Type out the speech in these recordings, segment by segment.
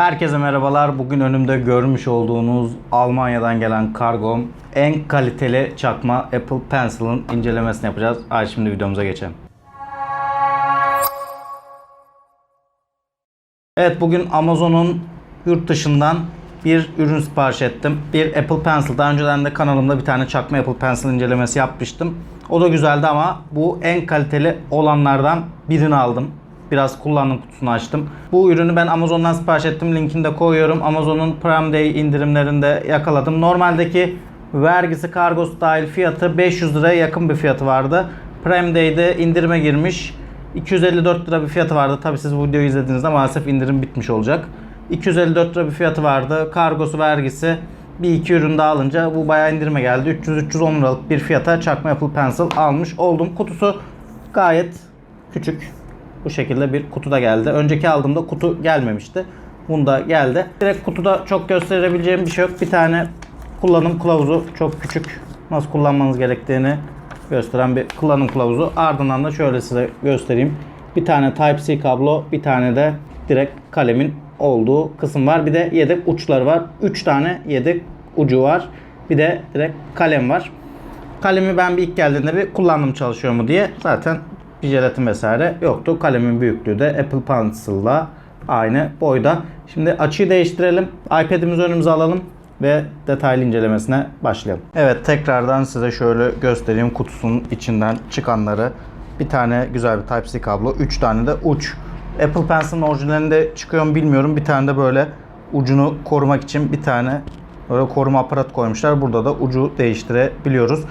Herkese merhabalar. Bugün önümde görmüş olduğunuz Almanya'dan gelen kargom en kaliteli çakma Apple Pencil'ın incelemesini yapacağız. Hadi şimdi videomuza geçelim. Evet bugün Amazon'un yurt dışından bir ürün sipariş ettim. Bir Apple Pencil. Daha önceden de kanalımda bir tane çakma Apple Pencil incelemesi yapmıştım. O da güzeldi ama bu en kaliteli olanlardan birini aldım. Biraz kullandım kutusunu açtım. Bu ürünü ben Amazon'dan sipariş ettim. Linkini de koyuyorum. Amazon'un Prime Day indirimlerinde yakaladım. Normaldeki vergisi kargosu dahil fiyatı 500 liraya yakın bir fiyatı vardı. Prime Day'de indirime girmiş. 254 lira bir fiyatı vardı. Tabi siz bu videoyu izlediğinizde maalesef indirim bitmiş olacak. 254 lira bir fiyatı vardı. Kargosu, vergisi bir iki ürün daha alınca bu bayağı indirime geldi. 300-310 liralık bir fiyata çakma Apple Pencil almış oldum. Kutusu gayet küçük. Bu şekilde bir kutu da geldi. Önceki aldığımda kutu gelmemişti. Bunda geldi. Direkt kutuda çok gösterebileceğim bir şey yok. Bir tane kullanım kılavuzu çok küçük. Nasıl kullanmanız gerektiğini gösteren bir kullanım kılavuzu. Ardından da şöyle size göstereyim. Bir tane Type-C kablo, bir tane de direkt kalemin olduğu kısım var. Bir de yedek uçları var. 3 tane yedek ucu var. Bir de direkt kalem var. Kalemi ben bir ilk geldiğinde bir kullandım çalışıyor mu diye. Zaten bir vesaire yoktu. Kalemin büyüklüğü de Apple Pencil'la aynı boyda. Şimdi açıyı değiştirelim. iPad'imizi önümüze alalım ve detaylı incelemesine başlayalım. Evet tekrardan size şöyle göstereyim kutusunun içinden çıkanları. Bir tane güzel bir Type-C kablo, 3 tane de uç. Apple Pencil'ın orijinalinde çıkıyor mu bilmiyorum. Bir tane de böyle ucunu korumak için bir tane böyle koruma aparat koymuşlar. Burada da ucu değiştirebiliyoruz.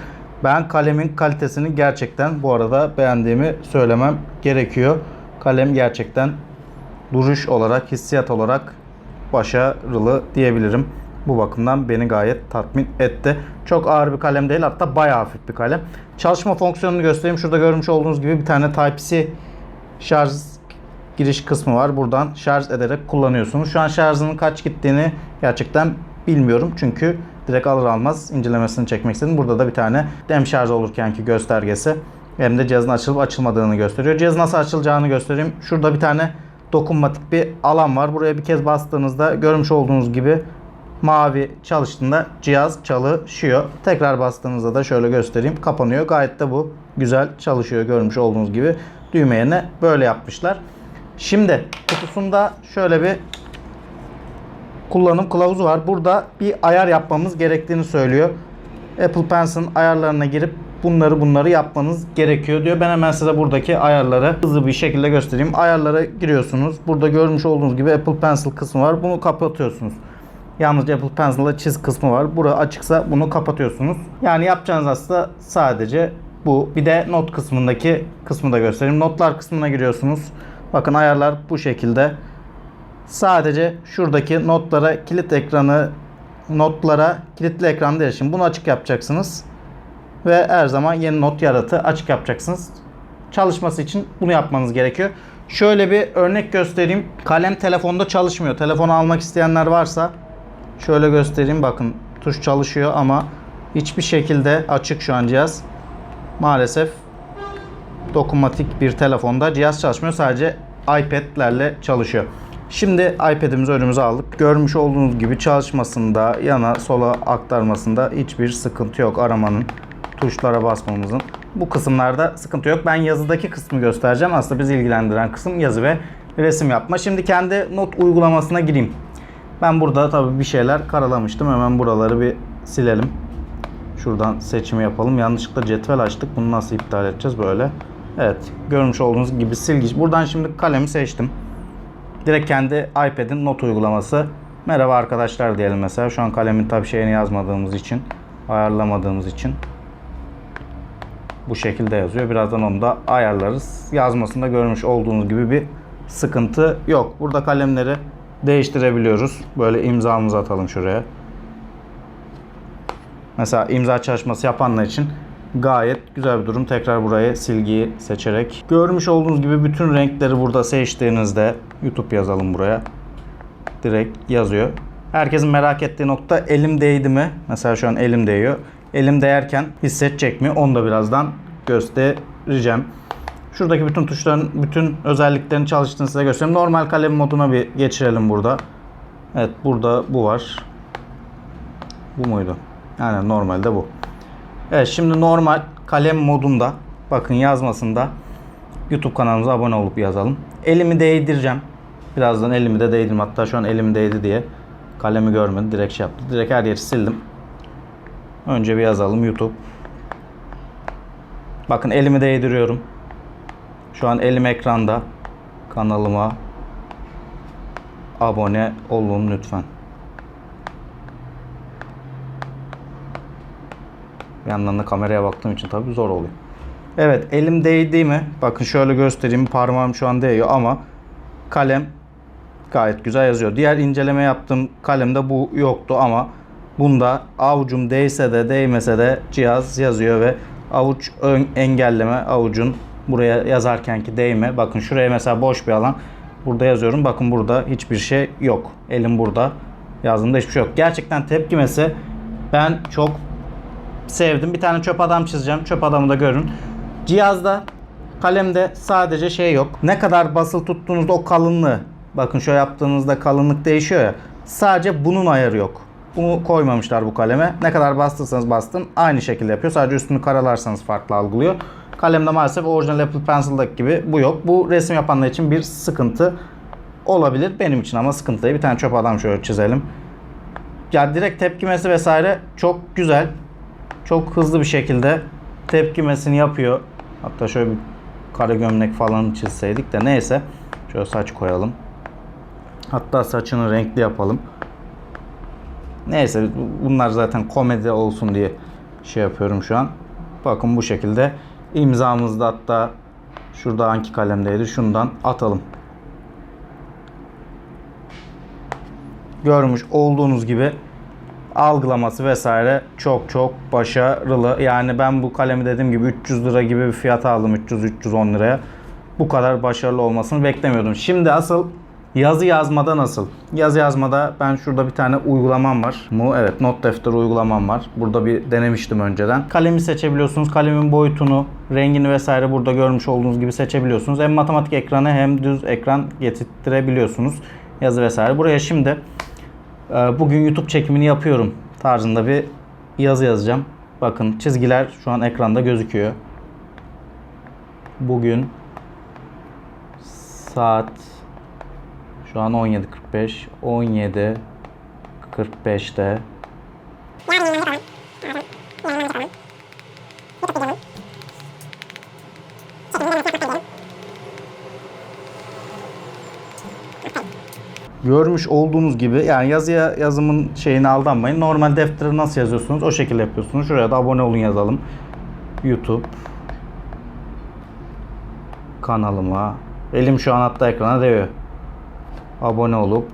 Ben kalemin kalitesini gerçekten bu arada beğendiğimi söylemem gerekiyor. Kalem gerçekten duruş olarak, hissiyat olarak başarılı diyebilirim. Bu bakımdan beni gayet tatmin etti. Çok ağır bir kalem değil hatta bayağı hafif bir kalem. Çalışma fonksiyonunu göstereyim. Şurada görmüş olduğunuz gibi bir tane Type-C şarj giriş kısmı var. Buradan şarj ederek kullanıyorsunuz. Şu an şarjının kaç gittiğini gerçekten bilmiyorum. Çünkü direkt alır almaz incelemesini çekmek istedim. Burada da bir tane hem şarj olurkenki göstergesi hem de cihazın açılıp açılmadığını gösteriyor. Cihaz nasıl açılacağını göstereyim. Şurada bir tane dokunmatik bir alan var. Buraya bir kez bastığınızda görmüş olduğunuz gibi mavi çalıştığında cihaz çalışıyor. Tekrar bastığınızda da şöyle göstereyim. Kapanıyor. Gayet de bu güzel çalışıyor görmüş olduğunuz gibi. Düğme yerine böyle yapmışlar. Şimdi kutusunda şöyle bir kullanım kılavuzu var. Burada bir ayar yapmamız gerektiğini söylüyor. Apple Pencil'ın ayarlarına girip bunları bunları yapmanız gerekiyor diyor. Ben hemen size buradaki ayarları hızlı bir şekilde göstereyim. Ayarlara giriyorsunuz. Burada görmüş olduğunuz gibi Apple Pencil kısmı var. Bunu kapatıyorsunuz. Yalnızca Apple Pencil'da çiz kısmı var. Bura açıksa bunu kapatıyorsunuz. Yani yapacağınız aslında sadece bu. Bir de not kısmındaki kısmı da göstereyim. Notlar kısmına giriyorsunuz. Bakın ayarlar bu şekilde. Sadece şuradaki notlara kilit ekranı notlara kilitli ekranda erişim. Bunu açık yapacaksınız. Ve her zaman yeni not yaratı açık yapacaksınız. Çalışması için bunu yapmanız gerekiyor. Şöyle bir örnek göstereyim. Kalem telefonda çalışmıyor. Telefonu almak isteyenler varsa şöyle göstereyim. Bakın tuş çalışıyor ama hiçbir şekilde açık şu an cihaz. Maalesef dokunmatik bir telefonda cihaz çalışmıyor. Sadece iPad'lerle çalışıyor. Şimdi iPad'imizi önümüze aldık. Görmüş olduğunuz gibi çalışmasında, yana sola aktarmasında hiçbir sıkıntı yok aramanın, tuşlara basmamızın. Bu kısımlarda sıkıntı yok. Ben yazıdaki kısmı göstereceğim. Aslında bizi ilgilendiren kısım yazı ve resim yapma. Şimdi kendi not uygulamasına gireyim. Ben burada tabii bir şeyler karalamıştım. Hemen buraları bir silelim. Şuradan seçimi yapalım. Yanlışlıkla cetvel açtık. Bunu nasıl iptal edeceğiz böyle? Evet. Görmüş olduğunuz gibi silgiç. Buradan şimdi kalemi seçtim. Direkt kendi iPad'in not uygulaması. Merhaba arkadaşlar diyelim mesela. Şu an kalemin tabi şeyini yazmadığımız için, ayarlamadığımız için bu şekilde yazıyor. Birazdan onu da ayarlarız. Yazmasında görmüş olduğunuz gibi bir sıkıntı yok. Burada kalemleri değiştirebiliyoruz. Böyle imzamızı atalım şuraya. Mesela imza çalışması yapanlar için gayet güzel bir durum. Tekrar buraya silgiyi seçerek. Görmüş olduğunuz gibi bütün renkleri burada seçtiğinizde YouTube yazalım buraya. Direkt yazıyor. Herkesin merak ettiği nokta elim değdi mi? Mesela şu an elim değiyor. Elim değerken hissedecek mi? Onu da birazdan göstereceğim. Şuradaki bütün tuşların bütün özelliklerini çalıştığını size göstereyim. Normal kalem moduna bir geçirelim burada. Evet burada bu var. Bu muydu? Yani normalde bu. Evet şimdi normal kalem modunda bakın yazmasında YouTube kanalımıza abone olup yazalım. Elimi değdireceğim. Birazdan elimi de değdirdim. Hatta şu an elim değdi diye kalemi görmedi. Direkt şey yaptı. Direkt her yeri sildim. Önce bir yazalım YouTube. Bakın elimi değdiriyorum. Şu an elim ekranda. Kanalıma abone olun lütfen. Bir yandan da kameraya baktığım için tabii zor oluyor. Evet elim değdi mi? Bakın şöyle göstereyim. Parmağım şu an değiyor ama kalem gayet güzel yazıyor. Diğer inceleme yaptığım kalemde bu yoktu ama bunda avucum değse de değmese de cihaz yazıyor ve avuç ön engelleme avucun buraya yazarkenki değme. Bakın şuraya mesela boş bir alan. Burada yazıyorum. Bakın burada hiçbir şey yok. Elim burada. Yazdığımda hiçbir şey yok. Gerçekten tepkimesi ben çok sevdim. Bir tane çöp adam çizeceğim. Çöp adamı da görün. Cihazda kalemde sadece şey yok. Ne kadar basılı tuttuğunuzda o kalınlığı bakın şöyle yaptığınızda kalınlık değişiyor ya. Sadece bunun ayarı yok. Bunu koymamışlar bu kaleme. Ne kadar bastırsanız bastın aynı şekilde yapıyor. Sadece üstünü karalarsanız farklı algılıyor. Kalemde maalesef orijinal Apple Pencil'daki gibi bu yok. Bu resim yapanlar için bir sıkıntı olabilir. Benim için ama sıkıntı değil. Bir tane çöp adam şöyle çizelim. Ya direkt tepkimesi vesaire çok güzel. Çok hızlı bir şekilde tepkimesini yapıyor. Hatta şöyle bir kara gömlek falan çizseydik de neyse. Şöyle saç koyalım. Hatta saçını renkli yapalım. Neyse bunlar zaten komedi olsun diye şey yapıyorum şu an. Bakın bu şekilde imzamızda hatta şurada hangi kalemdeydi şundan atalım. Görmüş olduğunuz gibi algılaması vesaire çok çok başarılı. Yani ben bu kalemi dediğim gibi 300 lira gibi bir fiyata aldım 300-310 liraya. Bu kadar başarılı olmasını beklemiyordum. Şimdi asıl yazı yazmada nasıl? Yazı yazmada ben şurada bir tane uygulamam var. Mu evet not defteri uygulamam var. Burada bir denemiştim önceden. Kalemi seçebiliyorsunuz. Kalemin boyutunu, rengini vesaire burada görmüş olduğunuz gibi seçebiliyorsunuz. Hem matematik ekranı hem düz ekran getirtirebiliyorsunuz. Yazı vesaire. Buraya şimdi Bugün YouTube çekimini yapıyorum tarzında bir yazı yazacağım. Bakın çizgiler şu an ekranda gözüküyor. Bugün saat şu an 17.45 17.45'te Görmüş olduğunuz gibi yani yazıya yazımın şeyine aldanmayın. Normal deftere nasıl yazıyorsunuz o şekilde yapıyorsunuz. Şuraya da abone olun yazalım. YouTube kanalıma elim şu an hatta ekrana değiyor. Abone olup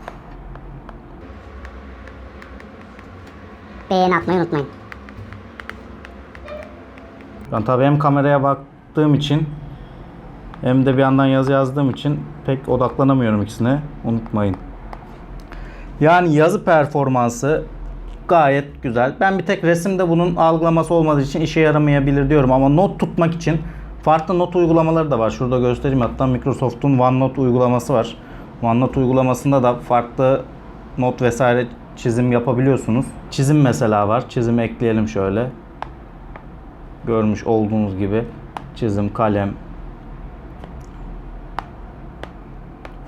Beğeni atmayı unutmayın. Ben tabii hem kameraya baktığım için hem de bir yandan yazı yazdığım için pek odaklanamıyorum ikisine. Unutmayın. Yani yazı performansı gayet güzel. Ben bir tek resimde bunun algılaması olmadığı için işe yaramayabilir diyorum ama not tutmak için farklı not uygulamaları da var. Şurada göstereyim hatta Microsoft'un OneNote uygulaması var. OneNote uygulamasında da farklı not vesaire çizim yapabiliyorsunuz. Çizim mesela var. Çizimi ekleyelim şöyle. Görmüş olduğunuz gibi çizim, kalem,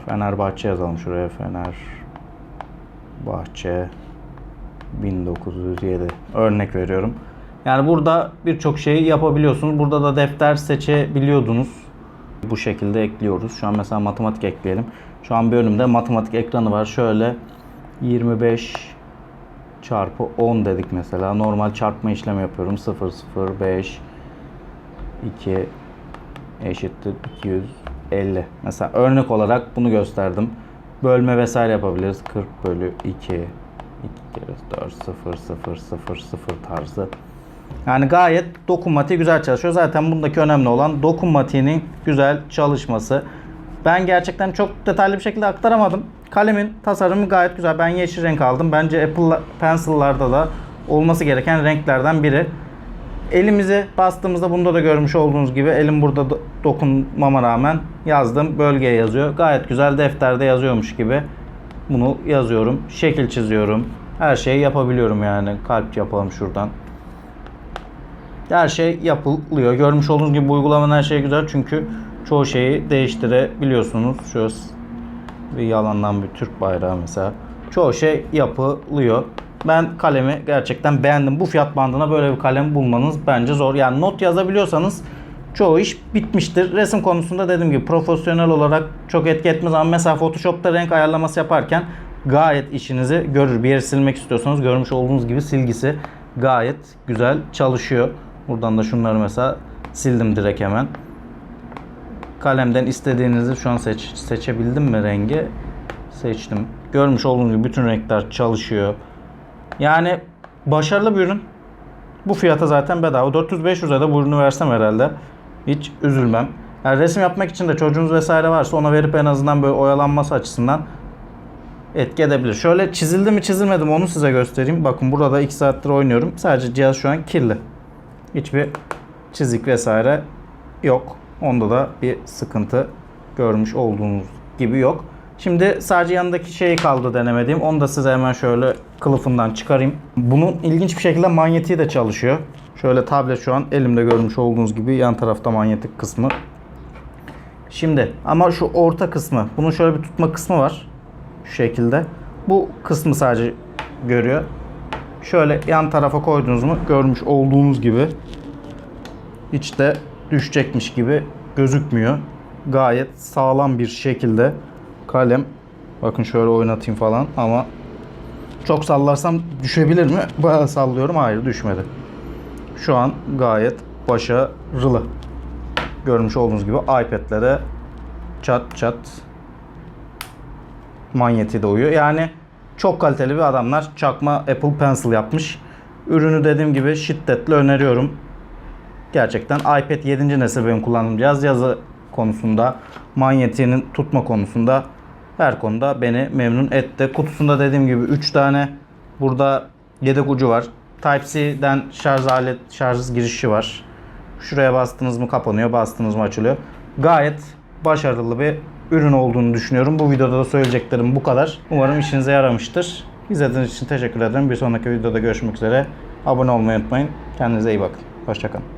Fenerbahçe yazalım şuraya. Fener Bahçe 1907 örnek veriyorum. Yani burada birçok şeyi yapabiliyorsunuz. Burada da defter seçebiliyordunuz. Bu şekilde ekliyoruz. Şu an mesela matematik ekleyelim. Şu an bir önümde matematik ekranı var. Şöyle 25 çarpı 10 dedik mesela. Normal çarpma işlemi yapıyorum. 0 0 5 2 eşittir 250. Mesela örnek olarak bunu gösterdim. Bölme vesaire yapabiliriz. 40 bölü 2 2 kere 4 0 0 0 0 tarzı. Yani gayet dokunmatiği güzel çalışıyor. Zaten bundaki önemli olan dokunmatiğinin güzel çalışması. Ben gerçekten çok detaylı bir şekilde aktaramadım. Kalemin tasarımı gayet güzel. Ben yeşil renk aldım. Bence Apple Pencil'larda da olması gereken renklerden biri. Elimizi bastığımızda bunda da görmüş olduğunuz gibi elim burada do- dokunmama rağmen yazdım. Bölgeye yazıyor. Gayet güzel defterde yazıyormuş gibi Bunu yazıyorum. Şekil çiziyorum. Her şeyi yapabiliyorum yani. Kalp yapalım şuradan. Her şey yapılıyor. Görmüş olduğunuz gibi bu uygulamanın her şeyi güzel çünkü çoğu şeyi değiştirebiliyorsunuz. Şöyle bir yalandan bir Türk bayrağı mesela. Çoğu şey yapılıyor. Ben kalemi gerçekten beğendim. Bu fiyat bandına böyle bir kalem bulmanız bence zor. Yani not yazabiliyorsanız çoğu iş bitmiştir. Resim konusunda dediğim gibi profesyonel olarak çok etki etmez ama mesela Photoshop'ta renk ayarlaması yaparken gayet işinizi görür. Bir yeri silmek istiyorsanız görmüş olduğunuz gibi silgisi gayet güzel çalışıyor. Buradan da şunları mesela sildim direkt hemen. Kalemden istediğinizi şu an seç, seçebildim mi rengi? Seçtim. Görmüş olduğunuz gibi bütün renkler çalışıyor. Yani başarılı bir ürün. Bu fiyata zaten bedava. 400-500'e de bu ürünü versem herhalde hiç üzülmem. Yani resim yapmak için de çocuğunuz vesaire varsa ona verip en azından böyle oyalanması açısından etki edebilir. Şöyle çizildi mi çizilmedi mi onu size göstereyim. Bakın burada da 2 saattir oynuyorum. Sadece cihaz şu an kirli. Hiçbir çizik vesaire yok. Onda da bir sıkıntı görmüş olduğunuz gibi yok. Şimdi sadece yanındaki şey kaldı denemediğim. Onu da size hemen şöyle kılıfından çıkarayım. Bunun ilginç bir şekilde manyetiği de çalışıyor. Şöyle tablet şu an elimde görmüş olduğunuz gibi yan tarafta manyetik kısmı. Şimdi ama şu orta kısmı, bunun şöyle bir tutma kısmı var. Şu şekilde. Bu kısmı sadece görüyor. Şöyle yan tarafa koydunuz mu görmüş olduğunuz gibi hiç de düşecekmiş gibi gözükmüyor. Gayet sağlam bir şekilde kalem. Bakın şöyle oynatayım falan ama çok sallarsam düşebilir mi? Bayağı sallıyorum. Hayır düşmedi. Şu an gayet başarılı. Görmüş olduğunuz gibi iPad'lere çat çat manyeti de uyuyor. Yani çok kaliteli bir adamlar çakma Apple Pencil yapmış. Ürünü dediğim gibi şiddetle öneriyorum. Gerçekten iPad 7. nesil benim kullandığım cihaz yazı konusunda, manyetiğinin tutma konusunda her konuda beni memnun etti. Kutusunda dediğim gibi 3 tane burada yedek ucu var. Type-C'den şarj alet şarj girişi var. Şuraya bastınız mı kapanıyor, bastınız mı açılıyor. Gayet başarılı bir ürün olduğunu düşünüyorum. Bu videoda da söyleyeceklerim bu kadar. Umarım işinize yaramıştır. İzlediğiniz için teşekkür ederim. Bir sonraki videoda görüşmek üzere. Abone olmayı unutmayın. Kendinize iyi bakın. Hoşçakalın.